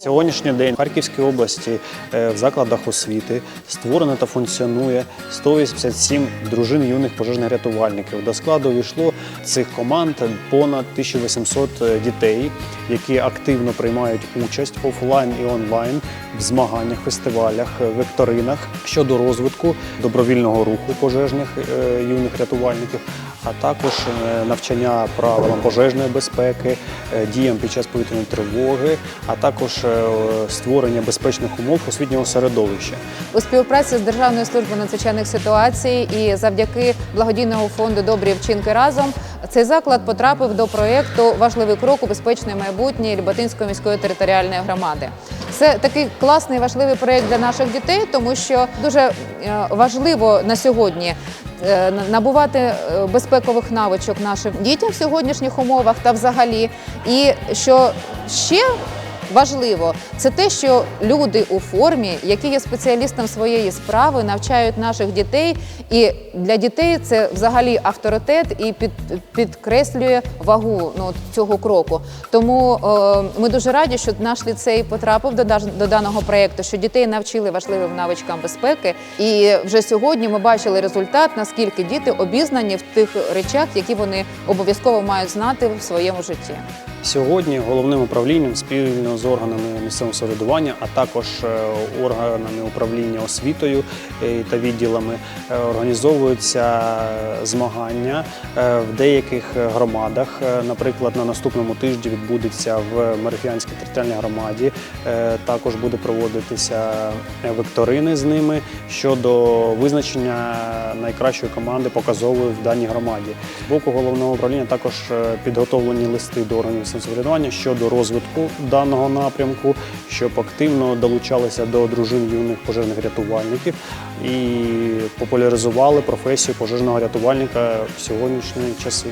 Сьогоднішній день в Харківській області е, в закладах освіти створено та функціонує 187 дружин юних пожежних рятувальників. До складу війшло цих команд понад 1800 дітей, які активно приймають участь офлайн і онлайн в змаганнях, фестивалях, векторинах щодо розвитку добровільного руху пожежних е, юних рятувальників, а також е, навчання правилам пожежної безпеки, е, діям під час повітряної тривоги, а також е, створення безпечних умов освітнього середовища. У співпраці з Державною службою надзвичайних ситуацій і завдяки благодійного фонду Добрі вчинки разом цей заклад потрапив до проєкту Важливий крок у безпечне майбутнє Люботинської міської територіальної громади. Це такий класний важливий проєкт для наших дітей, тому що дуже е, важливо на сьогодні е, набувати е, безпекових навичок нашим дітям в сьогоднішніх умовах та взагалі. І що ще важливо, це те, що люди у формі, які є спеціалістом своєї справи, навчають наших дітей. І для дітей це взагалі авторитет і під, підкреслює вагу ну, цього кроку. Тому е, ми дуже раді, що наш ліцей потрапив до, до даного проєкту, що дітей навчили важливим навичкам безпеки. І вже сьогодні ми бачили результат, наскільки діти обізнані в тих речах, які вони обов'язково мають знати в своєму житті. Сьогодні головним управлінням спільно з органами місцевого самоврядування, а також е, органами управління освітою е, та відділами е, організовуються змагання в деяких громадах. Наприклад, на наступному тижні відбудеться в Марифіанській територіальній громаді. Також буде проводитися векторини з ними щодо визначення найкращої команди показової в даній громаді. З боку головного управління також підготовлені листи до органів самоврядування щодо розвитку даного напрямку, щоб активно долучалися до дружин юних пожежних рятувальників і популяризували професію пожежного рятувальника в сьогоднішні часи.